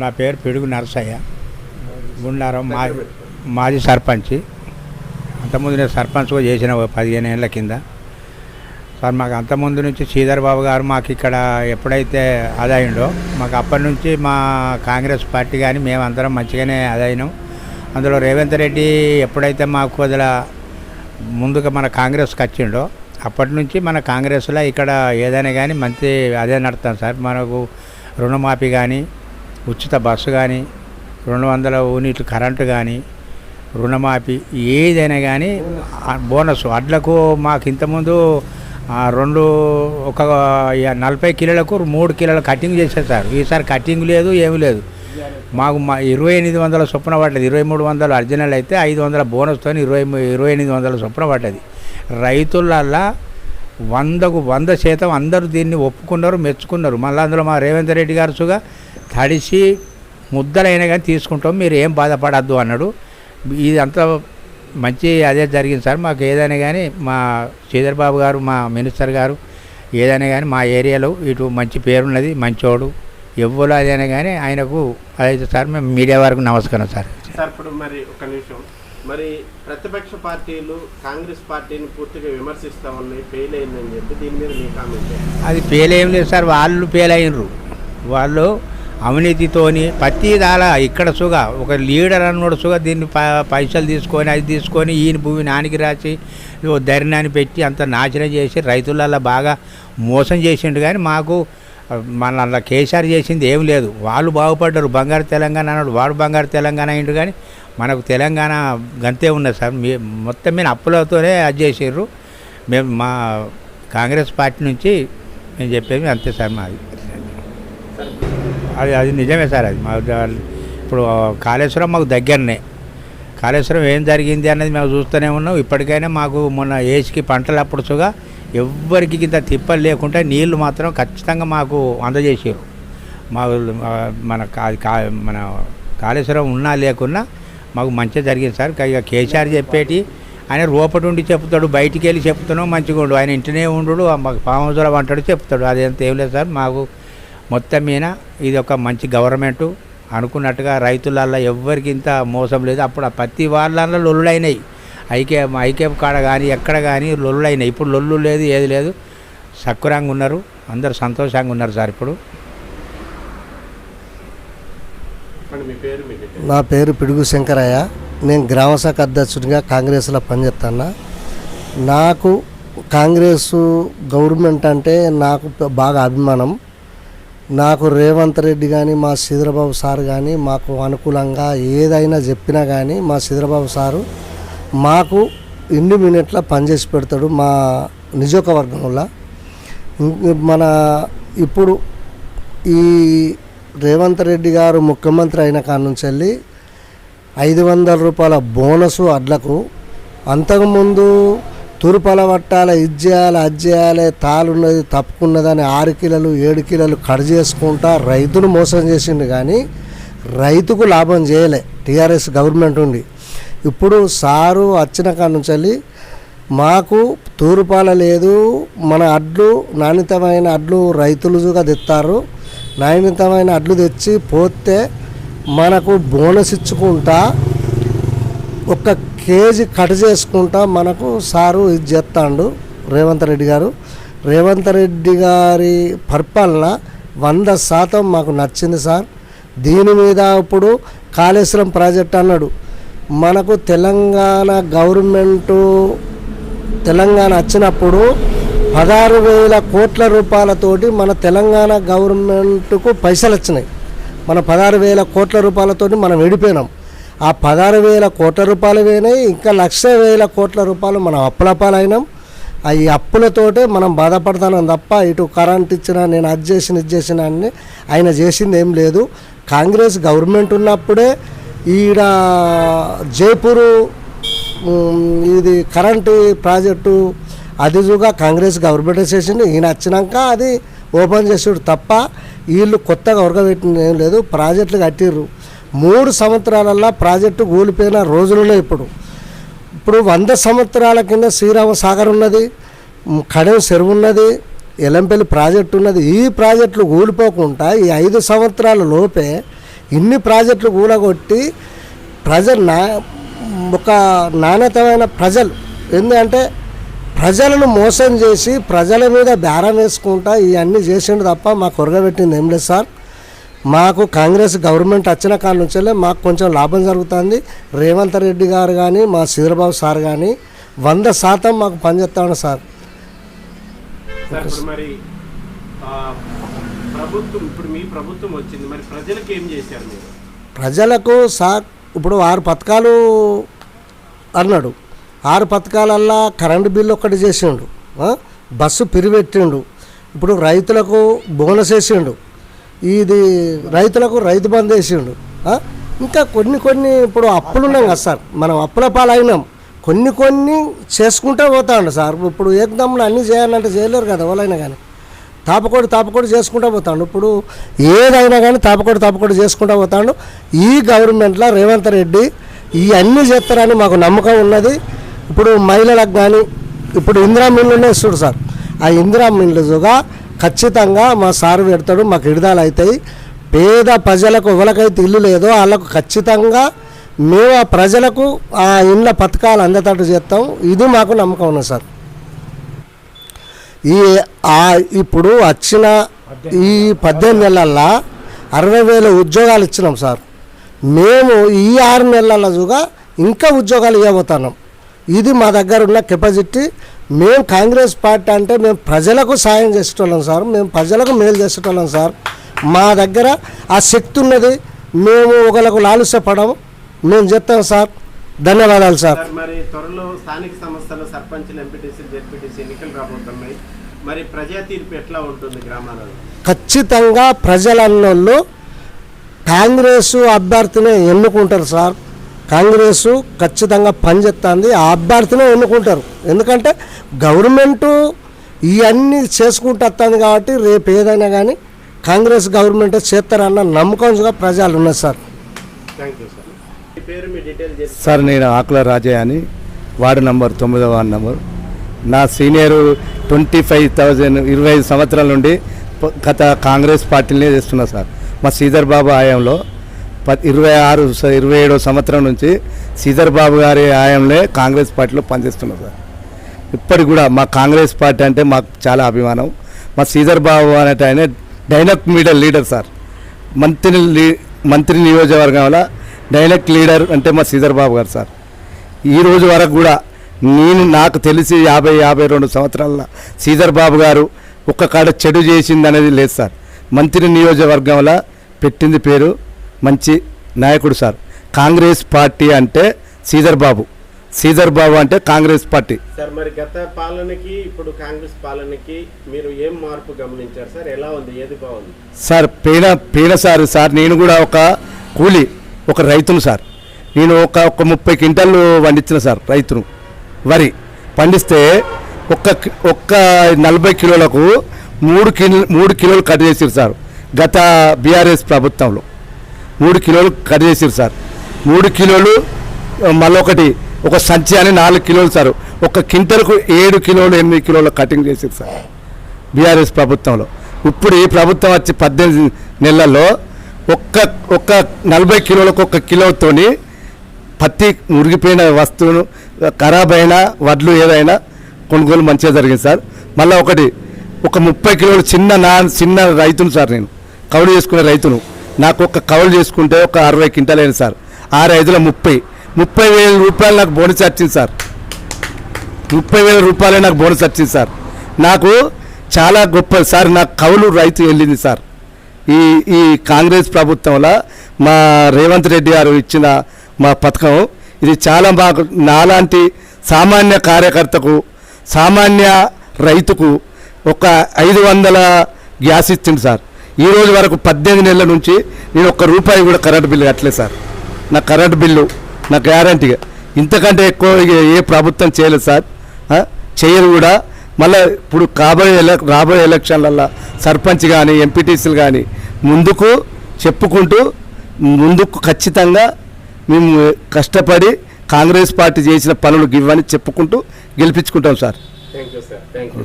నా పేరు పిడుగు నరసయ్య. గుండారం మాజీ మాజీ సర్పంచ్. అంతకుముందు నేను సర్పంచ్గా చేసిన ఓ పదిహేను ఏళ్ళ కింద. సార్ మాకు అంతకుముందు నుంచి శ్రీధర్ బాబు గారు మాకు ఇక్కడ ఎప్పుడైతే అదయిండో మాకు అప్పటి నుంచి మా కాంగ్రెస్ పార్టీ కానీ మేమందరం మంచిగానే అదైనాం అందులో రేవంత్ రెడ్డి ఎప్పుడైతే మాకు కొద్దిగా ముందుగా మన కాంగ్రెస్కి వచ్చిండో అప్పటి నుంచి మన కాంగ్రెస్లో ఇక్కడ ఏదైనా కానీ మంచి అదే నడుతాం సార్. మనకు రుణమాఫీ కానీ ఉచిత బస్సు కానీ రెండు వందల యూనిట్లు కరెంటు కానీ రుణమాఫీ ఏదైనా కానీ బోనస్. అడ్లకు మాకు ఇంతకుముందు రెండు ఒక నలభై కిలోలకు మూడు కిలోల కటింగ్ చేసేస్తారు ఈసారి కటింగ్ లేదు ఏమీ లేదు. మాకు మా ఇరవై ఎనిమిది వందల చొప్పున పడ్డది. ఇరవై మూడు వందలు ఒరిజినల్ అయితే ఐదు వందల బోనస్తో ఇరవై ఇరవై ఎనిమిది వందల చొప్పున పడ్డది. రైతులల్లా వందకు వంద శాతం అందరూ దీన్ని ఒప్పుకున్నారు మెచ్చుకున్నారు. మళ్ళీ అందులో మా రేవంత్ రెడ్డి గారు సుగా తడిసి ముద్దలైనా కానీ తీసుకుంటాం మీరు ఏం బాధపడద్దు అన్నాడు. ఇదంతా మంచి అదే జరిగింది సార్. మాకు ఏదైనా కానీ మా శ్రీధర్ బాబు గారు మా మినిస్టర్ గారు ఏదైనా కానీ మా ఏరియాలో ఇటు మంచి పేరున్నది మంచోడు. ఎవ్వరు అదైనా కానీ ఆయనకు అదైతే సార్ మేము మీడియా వరకు నమస్కారం సార్. సార్ ఇప్పుడు మరి ఒక నిమిషం. మరి ప్రతిపక్ష పార్టీలు కాంగ్రెస్ పార్టీని పూర్తిగా విమర్శిస్తా ఉన్నాయి ఫెయిల్ అయిందని చెప్పి దీని మీద మీ కామెంట్? అది పేలేం లేదు సార్ వాళ్ళు పేలైనరు వాళ్ళు అవినీతితోని ప్రతి దాలా ఇక్కడ సుగా ఒక లీడర్ అన్నోడు సుగా దీన్ని పైసలు తీసుకొని అది తీసుకొని ఈయన భూమి నానికి రాసి ఓ పెట్టి అంత నాశనం చేసి రైతులల్లో బాగా మోసం చేసిండు కానీ మాకు మన అలా కేసీఆర్ చేసింది ఏం లేదు. వాళ్ళు బాగుపడ్డారు. బంగారు తెలంగాణ అన్నాడు. వాడు బంగారు తెలంగాణ అయిండు కానీ మనకు తెలంగాణ గంతే ఉన్నది సార్. మీ మొత్తం మీద అప్పులతోనే అది చేసారు మేము మా కాంగ్రెస్ పార్టీ నుంచి నేను చెప్పేది అంతే సార్ మాది. అది అది నిజమే సార్ అది. మా ఇప్పుడు కాళేశ్వరం మాకు దగ్గరనే. కాళేశ్వరం ఏం జరిగింది అనేది మేము చూస్తూనే ఉన్నాం. ఇప్పటికైనా మాకు మొన్న ఏజ్కి పంటలు అప్పుడు ఎవ్వరికి ఇంత తిప్పలు లేకుండా నీళ్ళు మాత్రం ఖచ్చితంగా మాకు అందజేసారు. మా మన కా- కా- మన కాళేశ్వరం ఉన్నా లేకున్నా మాకు మంచిగా జరిగింది సార్. ఇక కేసీఆర్ చెప్పేటి ఆయన రూపటి ఉండి చెప్తాడు బయటికి వెళ్ళి చెప్తున్నావు మంచిగా ఉండు. ఆయన ఇంటినే ఉండు మాకు ఫామ్ అంటాడు చెప్తాడు. అదేంత ఏం లేదు సార్. మాకు మొత్తం మీద ఇది ఒక మంచి గవర్నమెంటు. అనుకున్నట్టుగా రైతులల్లో ఎవ్వరికి ఇంత మోసం లేదు. అప్పుడు ఆ ప్రతి వాళ్ళల్లో లొల్లులైనాయి. ఐకే ఐకే కాడ కానీ ఎక్కడ కానీ లొల్లులైనాయి. ఇప్పుడు లొల్లు లేదు ఏది లేదు. సక్కురంగా ఉన్నారు. అందరు సంతోషంగా ఉన్నారు సార్ ఇప్పుడు. నా పేరు పిడుగు శంకరయ్య. నేను గ్రామ శాఖ అధ్యక్షుడిగా కాంగ్రెస్లో పనిచేస్తాను నాకు కాంగ్రెస్ గవర్నమెంట్ అంటే నాకు బాగా అభిమానం. నాకు రేవంత్ రెడ్డి కానీ మా సిద్రబాబు సార్ కానీ మాకు అనుకూలంగా ఏదైనా చెప్పినా కానీ మా సిద్రబాబు సారు మాకు ఇండి మినిట్ల పనిచేసి పెడతాడు మా నిజోకవర్గంలో మన ఇప్పుడు ఈ రేవంత్ రెడ్డి గారు ముఖ్యమంత్రి అయిన కాడ నుంచి వెళ్ళి ఐదు వందల రూపాయల బోనసు అడ్లకు అంతకుముందు తూర్పాల పట్టాల ఇది చేయాలి అది చేయాలి తాలున్నది తప్పుకున్నదని ఆరు కిలోలు ఏడు కిలోలు కట్ చేసుకుంటా రైతును మోసం చేసిండు కానీ రైతుకు లాభం చేయలే. టీఆర్ఎస్ గవర్నమెంట్ ఉండి. ఇప్పుడు సారు వచ్చిన కాడ నుంచి వెళ్ళి మాకు తూరుపాల లేదు మన అడ్లు నాణ్యతమైన అడ్లు రైతులుగా తెస్తారు నాణ్యతమైన అడ్లు తెచ్చి పోతే మనకు బోనస్ ఇచ్చుకుంటా ఒక కేజీ కట్ చేసుకుంటా మనకు సారు ఇది చేస్తాడు రేవంత్ రెడ్డి గారు. రేవంత్ రెడ్డి గారి పరిపాలన వంద శాతం మాకు నచ్చింది సార్. దీని మీద ఇప్పుడు కాళేశ్వరం ప్రాజెక్ట్ అన్నాడు. మనకు తెలంగాణ గవర్నమెంటు తెలంగాణ వచ్చినప్పుడు పదహారు వేల కోట్ల రూపాయలతోటి మన తెలంగాణ గవర్నమెంట్కు పైసలు వచ్చినాయి మన పదహారు వేల కోట్ల రూపాయలతోటి మనం విడిపోయినాం. ఆ పదహారు వేల కోట్ల రూపాయలు పోయినాయి ఇంకా లక్ష వేల కోట్ల రూపాయలు మనం అప్పులపాలైనాం ఆ ఈ అప్పులతోటే మనం బాధపడతానం తప్ప ఇటు కరెంట్ ఇచ్చిన నేను అది చేసిన ఇది చేసిన అని ఆయన చేసింది ఏం లేదు. కాంగ్రెస్ గవర్నమెంట్ ఉన్నప్పుడే ఈడ జైపూరు ఇది కరెంటు ప్రాజెక్టు అది కాంగ్రెస్ గవర్నమెంట్ చేసింది. ఈయన వచ్చినాక అది ఓపెన్ చేసాడు తప్ప వీళ్ళు కొత్తగా ఉరగబెట్టింది ఏం లేదు. ప్రాజెక్టులు కట్టిర్రు. మూడు సంవత్సరాలల్లో ప్రాజెక్టు కూలిపోయిన రోజులలో ఇప్పుడు. ఇప్పుడు వంద సంవత్సరాల కింద శ్రీరామ సాగర్ ఉన్నది కడెం చెరువు ఉన్నది ఎలంపల్లి ప్రాజెక్టు ఉన్నది. ఈ ప్రాజెక్టులు కూలిపోకుండా ఈ ఐదు సంవత్సరాల లోపే ఇన్ని ప్రాజెక్టులు కూలగొట్టి ప్రజలు నా ఒక నాణ్యతమైన ప్రజలు. ఎందుకంటే ప్రజలను మోసం చేసి ప్రజల మీద బేరం వేసుకుంటా ఇవన్నీ చేసిండు తప్ప మాకు కొరగబెట్టింది ఏం లేదు సార్. మాకు కాంగ్రెస్ గవర్నమెంట్ వచ్చిన కాడ నుంచే మాకు కొంచెం లాభం జరుగుతుంది. రేవంత్ రెడ్డి గారు కానీ మా శ్రీధరబాబు సార్ కానీ వంద శాతం మాకు పనిచేస్తాడు సార్. సార్ ఇప్పుడు మరి ఆ, ప్రభుత్వం ఇప్పుడు మీ ప్రభుత్వం వచ్చింది. మరి ప్రజలకు ఏం చేశారు మీరు? ప్రజలకు సార్ ఇప్పుడు ఆరు పథకాలు అన్నాడు. ఆరు పథకాలల్లా కరెంటు బిల్లు ఒక్కటి చేసిండు? బస్సు పిరిపెట్టిండు. ఇప్పుడు రైతులకు బోనస్ వేసిండు. ఇది రైతులకు రైతు బంద్ వేసిండు. ఇంకా కొన్ని కొన్ని ఇప్పుడు అప్పులు ఉన్నాం కదా సార్. మనం అప్పుల పాలైనాం. కొన్ని కొన్ని చేసుకుంటూ పోతాండు సార్. ఇప్పుడు ఏకదమ్ములు అన్నీ చేయాలంటే చేయలేరు కదా ఎవరైనా కానీ. తాపకోడి తాపకోడి చేసుకుంటూ పోతాడు ఇప్పుడు ఏదైనా కానీ తాపకోడి తాపకోడి చేసుకుంటూ పోతాడు ఈ గవర్నమెంట్లో రేవంత్ రెడ్డి ఇవన్నీ అన్నీ చేస్తారని మాకు నమ్మకం ఉన్నది. ఇప్పుడు మహిళలకు కానీ ఇప్పుడు ఇందిరా మిల్లునే చూడు సార్. ఆ ఇందిరా మిల్లుగా ఖచ్చితంగా మా సారు పెడతాడు మాకు విడుదల అవుతాయి. పేద ప్రజలకు ఎవరికైతే ఇల్లు లేదో వాళ్ళకు ఖచ్చితంగా మేము ఆ ప్రజలకు ఆ ఇండ్ల పథకాలు అందేటట్టు చేస్తాం. ఇది మాకు నమ్మకం ఉన్నది సార్. ఈ ఆ ఇప్పుడు వచ్చిన ఈ పద్దెనిమిది నెలల్లో అరవై వేల ఉద్యోగాలు ఇచ్చినాం సార్. మేము ఈ ఆరు నెలలలోగా ఇంకా ఉద్యోగాలు ఇవ్వబోతున్నాం. ఇది మా దగ్గర ఉన్న కెపాసిటీ. మేము కాంగ్రెస్ పార్టీ అంటే మేము ప్రజలకు సాయం చేసేటోళ్ళం సార్. మేము ప్రజలకు మేలు చేసేటోళ్ళం సార్. మా దగ్గర ఆ శక్తి ఉన్నది. మేము ఒకరికి లాలుసపడం మేము చెప్తాం సార్. ధన్యవాదాలు సార్. సార్ మరి త్వరలో స్థానిక సంస్థలు సర్పంచులు ఎంపీటీసీ జెడ్పీటీసీ ఎన్నికలు రాబోతున్నాయి. మరి ప్రజా తీర్పు ఎట్లా ఉంటుంది గ్రామాలలో? ఖచ్చితంగా ప్రజలన్నోళ్ళు కాంగ్రెస్ అభ్యర్థినే ఎన్నుకుంటారు సార్. కాంగ్రెస్ ఖచ్చితంగా పనిచేస్తుంది ఆ అభ్యర్థినే ఎన్నుకుంటారు. ఎందుకంటే గవర్నమెంటు ఇవన్నీ చేసుకుంటూ వస్తుంది కాబట్టి రేపు ఏదైనా కానీ కాంగ్రెస్ గవర్నమెంట్ చేస్తారన్న నమ్మకంగా ప్రజలు ఉన్నారు సార్. సార్ నేను ఆకుల రాజయ్య అని వార్డు నంబర్ తొమ్మిదవ వార్డు నంబర్. నా సీనియర్ ట్వంటీ ఫైవ్ థౌజండ్ ఇరవై ఐదు సంవత్సరాల నుండి గత కాంగ్రెస్ పార్టీనే చేస్తున్నా సార్. మా శ్రీధర్ బాబు ఆయంలో ప ఇరవై ఆరు ఇరవై ఏడో సంవత్సరం నుంచి శ్రీధర్ బాబు గారి ఆయంలో కాంగ్రెస్ పార్టీలో పనిచేస్తున్నా సార్. ఇప్పటికి కూడా మా కాంగ్రెస్ పార్టీ అంటే మాకు చాలా అభిమానం. మా శ్రీధర్ బాబు అనేట ఆయన డైనక్ మీడియా లీడర్ సార్. మంత్రి లీ మంత్రి నియోజకవర్గంలో డైనక్ లీడర్ అంటే మా శ్రీధర్ బాబు గారు సార్. ఈ రోజు వరకు కూడా నేను నాకు తెలిసి యాభై యాభై రెండు సంవత్సరాల శ్రీధర్ బాబు గారు ఒక్క కాడ చెడు చేసింది అనేది లేదు సార్. మంత్రి నియోజకవర్గంలో పెట్టింది పేరు మంచి నాయకుడు సార్. కాంగ్రెస్ పార్టీ అంటే శ్రీధర్ బాబు. శ్రీధర్ బాబు అంటే కాంగ్రెస్ పార్టీ. సార్ మరి గత పాలనకి ఇప్పుడు కాంగ్రెస్ పాలనకి మీరు ఏం మార్పు గమనించారు సార్? ఎలా ఉంది? ఏది బాగుంది? సార్ పేన పేన సార్ సార్ నేను కూడా ఒక కూలి ఒక రైతును సార్. నేను ఒక ఒక ముప్పై క్వింటాలు పండించిన సార్ రైతును. వరి పండిస్తే ఒక్క ఒక్క నలభై కిలోలకు మూడు కిలో మూడు కిలోలు కట్ చేసారు సార్ గత బీఆర్ఎస్ ప్రభుత్వంలో. మూడు కిలోలు కట్ చేసారు సార్. మూడు కిలోలు మళ్ళొకటి ఒక సంచి అని నాలుగు కిలోలు సార్. ఒక క్వింటల్కు ఏడు కిలోలు ఎనిమిది కిలోలు కటింగ్ చేసారు సార్ బీఆర్ఎస్ ప్రభుత్వంలో. ఇప్పుడు ఈ ప్రభుత్వం వచ్చి పద్దెనిమిది నెలల్లో ఒక్క ఒక్క నలభై కిలోలకు ఒక కిలోతోని పత్తి మురిగిపోయిన వస్తువును ఖరాబ్ అయిన వడ్లు ఏదైనా కొనుగోలు మంచిగా జరిగింది సార్. మళ్ళీ ఒకటి ఒక ముప్పై కిలోలు చిన్న నా చిన్న రైతును సార్ నేను. కౌలు చేసుకునే రైతును. నాకు ఒక కౌలు చేసుకుంటే ఒక అరవై క్వింటాలు అయింది సార్. ఆరు ఐదుల ముప్పై. ముప్పై వేల రూపాయలు నాకు బోనస్ వచ్చింది సార్. ముప్పై వేల రూపాయలే నాకు బోనస్ వచ్చింది సార్. నాకు చాలా గొప్ప సార్ నాకు కౌలు రైతు వెళ్ళింది సార్. ఈ ఈ కాంగ్రెస్ ప్రభుత్వంలో మా రేవంత్ రెడ్డి గారు ఇచ్చిన మా పథకం ఇది చాలా మాకు నాలాంటి సామాన్య కార్యకర్తకు సామాన్య రైతుకు ఒక ఐదు వందల గ్యాస్ ఇచ్చింది సార్. ఈ రోజు వరకు పద్దెనిమిది నెలల నుంచి నేను ఒక్క రూపాయి కూడా కరెంట్ బిల్లు కట్టలేదు సార్. నా కరెంట్ బిల్లు నా గ్యారంటీగా ఇంతకంటే ఎక్కువ ఏ ప్రభుత్వం చేయలేదు సార్? చేయరు కూడా. మళ్ళీ ఇప్పుడు కాబోయే రాబోయే ఎలక్షన్లల్లో సర్పంచ్ కానీ ఎంపీటీసీలు కానీ ముందుకు చెప్పుకుంటూ ముందుకు ఖచ్చితంగా మేము కష్టపడి కాంగ్రెస్ పార్టీ చేసిన పనులు ఇవ్వని చెప్పుకుంటూ గెలిపించుకుంటాం sir. Thank you sir thank you